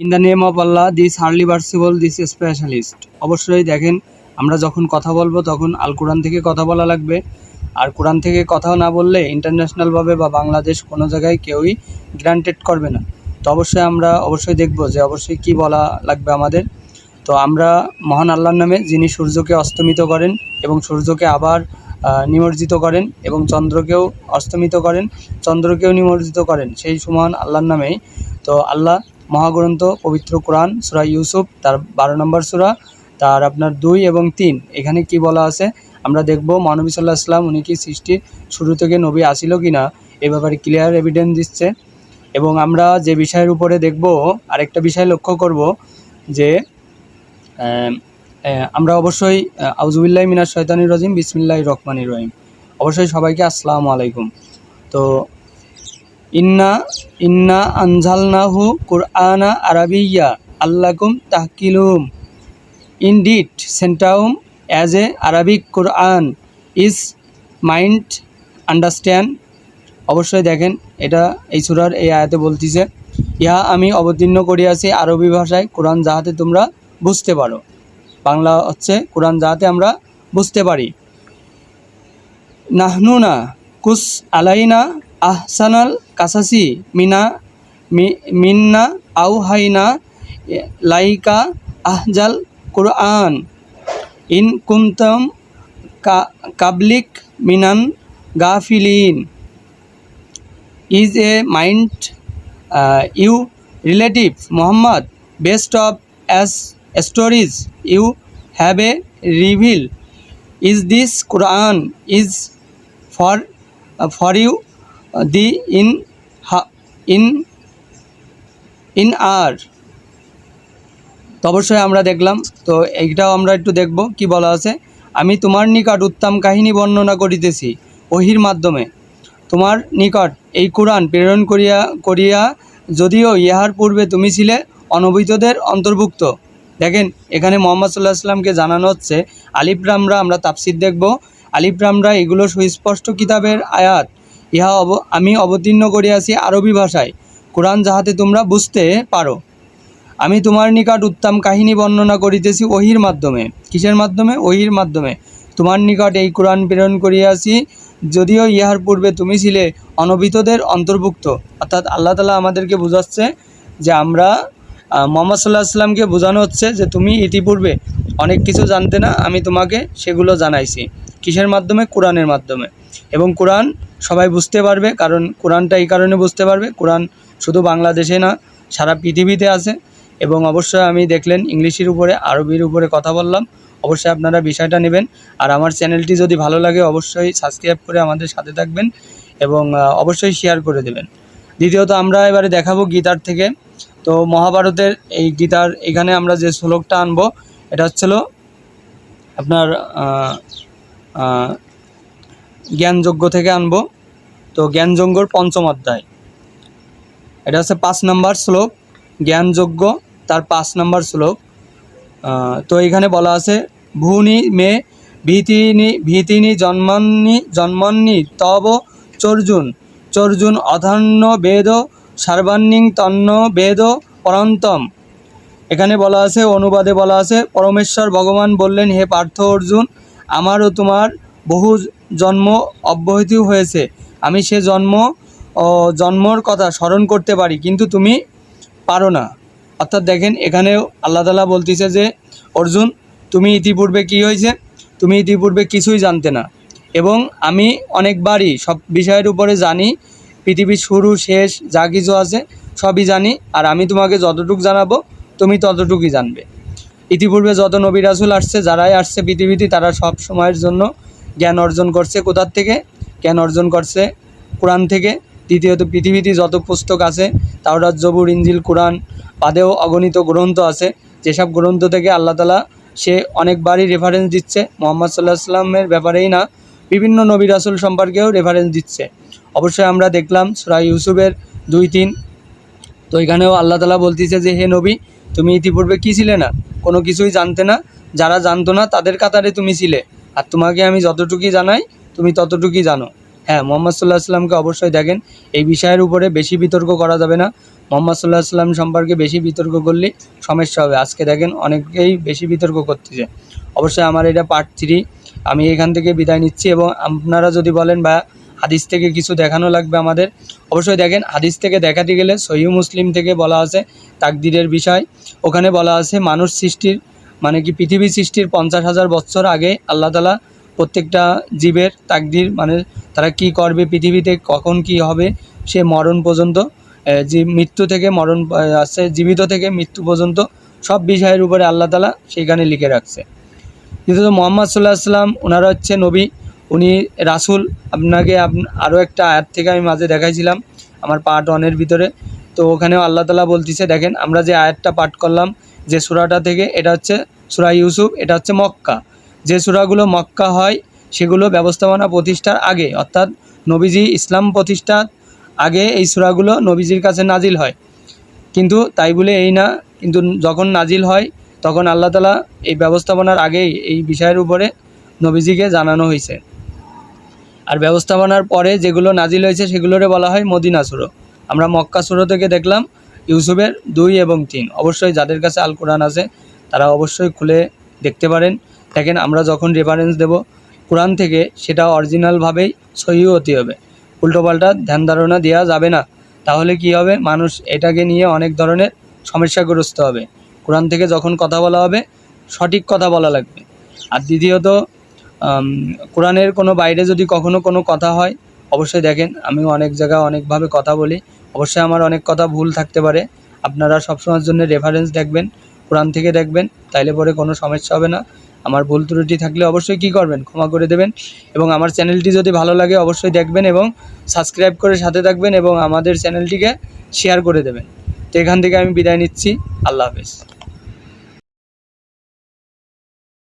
In the name of Allah this Harley ভার্সিবল this specialist অবশ্যই দেখেন, আমরা যখন কথা বলব, তখন আল কোরআন থেকে কথা বলা লাগবে। আর কোরআন থেকে কথা না বললে ইন্টারন্যাশনালভাবে বা বাংলাদেশ কোনো জায়গায় কেউই গ্রান্টেড করবে না। তো অবশ্যই আমরা অবশ্যই দেখব যে অবশ্যই কি বলা লাগবে আমাদের। তো আমরা মহান আল্লাহর নামে, যিনি সূর্যকে অস্তমিত করেন এবং সূর্যকে আবার নিমজ্জিত করেন এবং চন্দ্রকেও অস্তমিত করেন, চন্দ্রকেও নিমজ্জিত করেন, সেই সমান আল্লাহর নামেই। তো আল্লাহ মহাগ্রন্থ, পবিত্র কোরআন, সুরা ইউসুফ, তার বারো নম্বর সুরা, তার আপনার দুই এবং তিন। এখানে কি বলা আছে? আমরা দেখব মহানবী সাল্লাহ আসলাম উনি কি সৃষ্টির শুরু থেকে নবী আসিল কি না এ ব্যাপারে ক্লিয়ার এভিডেন্স দিচ্ছে। এবং আমরা যে বিষয়ের উপরে দেখব, আরেকটা বিষয় লক্ষ্য করব যে আমরা অবশ্যই আউজুবিল্লাহ মিনার শয়তানির রাজিম বিসমিল্লাহ রহমানির রহিম। অবশ্যই সবাইকে আসসালামু আলাইকুম। তো ইন্না ইন্না আনজালনাহু কুরআনা আরাবিয়া আল্লাকুম তাহকিলুম indeed, সেন্টাউম, as a Arabic Quran is mind, understand. অবশ্যই দেখেন, এটা এই সুরার এই আয়াতে বলতিছে, ইহা আমি অবতীর্ণ করিয়াছি আরবি ভাষায়, কোরআন যাহাতে তোমরা বুঝতে পারো। বাংলা হচ্ছে কোরআন যাহাতে আমরা বুঝতে পারি। নাহনুনা কুস আলাইনা আহসানাল কাসাসি মিনা মিন্না আউ হাইনা লাইকা আহজাল কুরআন ইন কুমতম কাবলিক মিনান গাফিলিন is a mind uh, you relative muhammad based of as stories you have a reveal is this quran is for uh, for in uh, in in our তো অবশ্যই আমরা দেখলাম। তো এইটাও আমরা একটু দেখব কি বলা আছে? আমি তোমার নিকট উত্তম কাহিনী বর্ণনা করিতেছি ওহির মাধ্যমে। তোমার নিকট এই কোরআন প্রেরণ করিয়া করিয়া যদিও ইহার পূর্বে তুমি ছিলে অনবহিতদের অন্তর্ভুক্ত। দেখেন এখানে মোহাম্মদ সাল্লাহ আসলামকে জানানো হচ্ছে আলিপ্রামরা আমরা তাফসির দেখব। আলিপ্রামরা এগুলো সুস্পষ্ট কিতাবের আয়াত। ইহা অব আমি অবতীর্ণ করিয়াছি আরবি ভাষায়। কোরআন যাহাতে তোমরা বুঝতে পারো। আমি তোমার নিকট উত্তম কাহিনী বর্ণনা করিতেছি ওহির মাধ্যমে। কিসের মাধ্যমে? ওহির মাধ্যমে। তোমার নিকট এই কোরআন প্রেরণ করিয়াছি, যদিও ইহার পূর্বে তুমি ছিলে অনবিতদের অন্তর্ভুক্ত। অর্থাৎ আল্লাহ তালা আমাদেরকে বোঝাচ্ছে যে আমরা মোহাম্মদ সাল্লাহ আসলামকে বোঝানো হচ্ছে যে তুমি ইতিপূর্বে অনেক কিছু জানতে না, আমি তোমাকে সেগুলো জানাইছি। কিসের মাধ্যমে? কোরআনের মাধ্যমে। এবং কোরআন সবাই বুঝতে পারবে, কারণ কোরআনটা এই কারণে বুঝতে পারবে, কোরআন শুধু বাংলাদেশে না, সারা পৃথিবীতে আছে। এবং অবশ্যই আমি দেখলেন ইংলিশের উপরে, আরবির উপরে কথা বললাম, অবশ্যই আপনারা বিষয়টা নেবেন। আর আমার চ্যানেলটি যদি ভালো লাগে, অবশ্যই সাবস্ক্রাইব করে আমাদের সাথে থাকবেন এবং অবশ্যই শেয়ার করে দেবেন। দ্বিতীয়ত আমরা এবারে দেখাবো গীতার থেকে। তো মহাভারতের এই গীতার এখানে আমরা যে শ্লোকটা আনব, এটা হচ্ছিল আপনার জ্ঞানযজ্ঞ থেকে আনব। তো জ্ঞানযজ্ঞর পঞ্চম অধ্যায়। এটা হচ্ছে পাঁচ নাম্বার শ্লোক, জ্ঞানযজ্ঞ, তার পাঁচ নাম্বার শ্লোক। তো এখানে বলা আছে, ভূনি মে ভীতিনি ভীতিনি জন্মান্নি জন্মান্নি তব চর্জুন চর্জুন অধান্য বেদ, সার্বান্নিং তন্ন বেদ পরন্তম। এখানে বলা আছে, অনুবাদে বলা আছে, পরমেশ্বর ভগবান বললেন, হে পার্থ অর্জুন, আমারও তোমার বহু জন্ম অব্যাহতি হয়েছে। আমি সে জন্ম জন্মর কথা স্মরণ করতে পারি, কিন্তু তুমি পারো না। অর্থাৎ দেখেন এখানেও আল্লাহ তালা বলতেছে যে, অর্জুন, তুমি ইতিপূর্বে কি হয়েছে? তুমি ইতিপূর্বে কিছুই জানতে না। এবং আমি অনেকবারই সব বিষয়ের উপরে জানি, পৃথিবীর শুরু, শেষ, যা কিছু আছে, সবই জানি, আর আমি তোমাকে যতটুকু জানাব, তুমি ততটুকুই জানবে। ইতিপূর্বে যত নবী রাসুল আসছে, যারাই আসছে পৃথিবীতে, তারা সব সময়ের জন্য জ্ঞান অর্জন করছে। কোথার থেকে? জ্ঞান অর্জন করছে? কোরআন থেকে। দ্বিতীয়ত, পৃথিবীতে যত পুস্তক আছে, তাওরাত, জবুর ইঞ্জিল কোরআন বাদেও অগণিত গ্রন্থ আছে। যেসব গ্রন্থ থেকে আল্লাহ তালা সে অনেকবারই রেফারেন্স দিচ্ছে। মোহাম্মদ সাল্লাহ সাল্লামের ব্যাপারেই না, বিভিন্ন নবী রাসুল সম্পর্কেও রেফারেন্স দিচ্ছে। অবশ্যই আমরা দেখলাম সুরা ইউসুফের দুই তিন। তো এখানেও আল্লাহ তালা বলতেছে যে, হে নবী, তুমি ইতিপূর্বে কী ছিলে না? কোনো কিছুই জানতে না। যারা জানতো না, তাদের কাতারে তুমি ছিলে। আর তোমাকে আমি যতটুকুই জানাই তুমি ততটুকুই জানো। হ্যাঁ মোহাম্মদ সাল্লাহ আসলামকে অবশ্যই দেখেন, এই বিষয়ের উপরে বেশি বিতর্ক করা যাবে না। মোহাম্মদ সাল্লাহ সাল্লাম সম্পর্কে বেশি বিতর্ক করলে সমস্যা হবে। আজকে দেখেন অনেকেই বেশি বিতর্ক করতেছে। অবশ্যই আমার এটা পার্ট থ্রি আমি এখান থেকে বিদায় নিচ্ছি এবং আপনারা যদি বলেন বা হাদিস থেকে কিছু দেখানো লাগবে আমাদের? অবশ্যই দেখেন, হাদিস থেকে দেখাতে গেলে সহিহ মুসলিম থেকে বলা আছে তাকদিরের বিষয়। ওখানে বলা আছে মানুষ সৃষ্টির মানে কি পৃথিবী সৃষ্টির পঞ্চাশ হাজার বছর আগে আল্লাহ তালা প্রত্যেকটা জীবের তাকদির মানে তারা কি করবে পৃথিবীতে, কখন কি হবে, সে মরণ পর্যন্ত যে মৃত্যু থেকে মরণ আসছে, জীবিত থেকে মৃত্যু পর্যন্ত, সব বিষয়ের উপরে আল্লাহ তালা সেইখানে লিখে রাখছে। কিন্তু মোহাম্মদ সাল্লাহ সাল্লাম ওনারা হচ্ছে নবী, উনি রাসূল, আপনাকে আরও একটা আয়াত থেকে আমি মাঝে দেখাইছিলাম, আমার পার্ট ওয়ানের ভিতরে। তো ওখানেও আল্লাহ তালা বলতেছে, দেখেন, আমরা যে আয়াতটা পাঠ করলাম, যে সুরাটা থেকে, এটা হচ্ছে সুরা ইউসুফ, এটা হচ্ছে মক্কা। যে সূরাগুলো মক্কা হয়, সেগুলো ব্যবস্থাপনা প্রতিষ্ঠার আগে, অর্থাৎ নবীজি ইসলাম প্রতিষ্ঠার আগে এই সূরাগুলো নবীজির কাছে নাজিল হয়। কিন্তু তাই বলে এই না, কিন্তু যখন নাজিল হয়, তখন আল্লাহ তালা এই ব্যবস্থাপনার আগেই এই বিষয়ের উপরে নবীজিকে জানানো হয়েছে আর ব্যবস্থাপনার পরে যেগুলো নাজিল হয়েছে, সেগুলোরে বলা হয় মদিনা সুরো। আমরা মক্কা সুরো থেকে দেখলাম ইউসুফের দুই এবং তিন। অবশ্যই যাদের কাছে আল কোরআন আছে, তারা অবশ্যই খুলে দেখতে পারেন। দেখেন, আমরা যখন রেফারেন্স দেব কোরআন থেকে, সেটা অরিজিনালভাবেই সহি হতে হবে। উল্টোপাল্টা ধ্যান ধারণা দেওয়া যাবে না। তাহলে কি হবে? মানুষ এটাকে নিয়ে অনেক ধরনের সমস্যাগ্রস্ত হবে। কোরআন থেকে যখন কথা বলা হবে, সঠিক কথা বলা লাগবে। আর দ্বিতীয়ত কোরআনের কোনো বাইরে যদি কখনো কোনো কথা হয়, অবশ্যই দেখেন আমি অনেক জায়গায় অনেকভাবে কথা বলি। অবশ্যই আমার অনেক কথা ভুল থাকতে পারে। আপনারা সবসময়ের জন্য রেফারেন্স দেখবেন, কোরআন থেকে দেখবেন, তাইলে পরে কোনো সমস্যা হবে না। আমার ভুল ত্রুটি থাকলে অবশ্যই কি করবেন? ক্ষমা করে দেবেন এবং আমার চ্যানেলটি যদি ভালো লাগে অবশ্যই দেখবেন এবং সাবস্ক্রাইব করে সাথে থাকবেন এবং আমাদের চ্যানেলটিকে শেয়ার করে দেবেন। তো এখান থেকে আমি বিদায় নিচ্ছি। আল্লাহ হাফেজ।